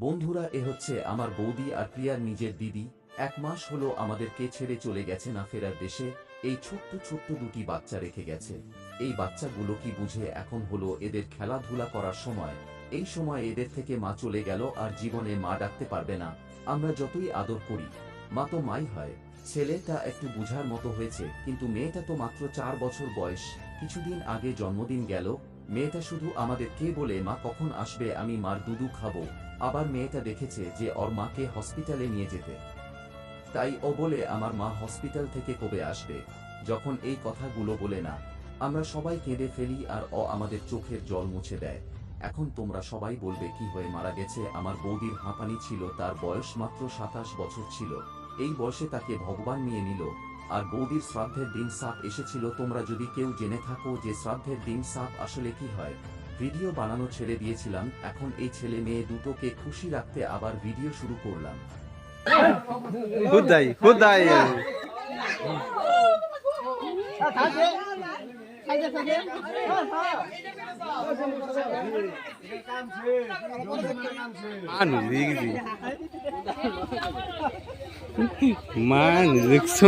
বন্ধুরা, এ হচ্ছে আমার বৌদি আর প্রিয়ার নিজের দিদি। এক মাস হলো আমাদেরকে ছেড়ে চলে গেছে না ফেরার দেশে। এই ছোট্ট ছোট্ট দুটি বাচ্চা রেখে গেছে। এই বাচ্চাগুলো কি বুঝে এখন হলো এদের খেলাধুলা করার সময়? এই সময় এদের থেকে মা চলে গেল আর জীবনে মা ডাকতে পারবে না। আমরা যতই আদর করি, মা তো মাই হয়। ছেলেটা একটু বুঝার মতো হয়েছে, কিন্তু মেয়েটা তো মাত্র চার বছর বয়স। কিছুদিন আগে জন্মদিন গেল মেয়েটা শুধু আমাদের কে বলে মা কখন আসবে আমি মার দুধু খাব। আবার মেয়েটা দেখেছে যে ওর মাকে হসপিটালে নিয়ে যেতে। তাই ও বলে আমার মা হসপিটাল থেকে কবে আসবে? যখন এই কথাগুলো বলে না, আমরা সবাই কেঁদে ফেলি আর ও আমাদের চোখের জল মুছে দেয়। এখন তোমরা সবাই বলবে কি হয়ে মারা গেছে, আমার বৌদির হাঁপানি ছিল, তার বয়স মাত্র সাতাশ বছর ছিল। এই বয়সে তাকে ভগবান নিয়ে নিল আর বৌদির শ্রাদ্ধের দিন সাপ এসেছিল তোমরা যদি কেউ জেনে থাকো যে শ্রাদ্ধের দিন সাপ আসলে কি হয়। ভিডিও বানানো ছেড়ে দিয়েছিলাম এখন এই ছেলে মেয়ে দুটোকে খুশি রাখতে আবার ভিডিও শুরু করলাম। মান দেখছ